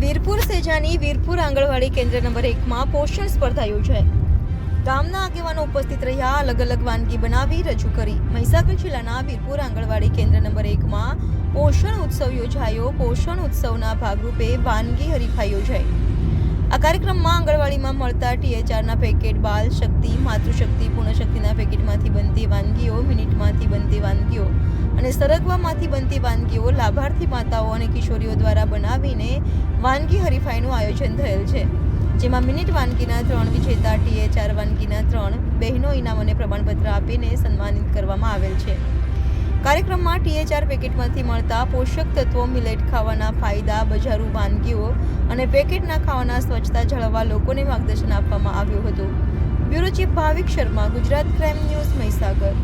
તળેજાની વીરપુર આંગણવાડી કેન્દ્ર નંબર એકમાં પોષણ સ્પર્ધા યોજાઈ. ગામના આગેવાનો ઉપસ્થિત રહ્યા અલગ અલગ વાનગી બનાવી, રજૂ કરી. મહીસાગર જિલ્લાના વીરપુર આંગણવાડી કેન્દ્ર નંબર એકમાં પોષણ ઉત્સવ યોજાયો. પોષણ ઉત્સવના ભાગરૂપે વાનગી હરીફાઈ યોજાઈ. આ કાર્યક્રમમાં આંગણવાડીમાં મળતા ટીએચઆરના પેકેટ, બાલ શક્તિ, માતૃશક્તિ પૂર્ણશક્તિના પેકેટમાંથી બનતી વાનગીઓ, મિનિટમાંથી બનતી વાનગીઓ અને સરગવામાંથી બનતી વાનગીઓ લાભાર્થી માતાઓ અને કિશોરીઓ દ્વારા બનાવીને વાનગી હરીફાઈનું આયોજન થયેલ છે. જેમાં મિનિટ વાનગીના ત્રણ વિજેતા ટીએચઆર વાનગીના ત્રણ બહેનો, ઇનામ અને પ્રમાણપત્ર આપીને સન્માનિત કરવામાં આવેલ છે. કાર્યક્રમમાં ટીએચઆર પેકેટમાંથી મળતા પોષક તત્વો, મિલેટ ખાવાના ફાયદા, બજારુ વાનગીઓ અને પેકેટના ખાવાના સ્વચ્છતા જાળવવા લોકોને માર્ગદર્શન આપવામાં આવ્યું હતું. Bureau chief Bhavik Sharma, Gujarat crime news Mahisagar.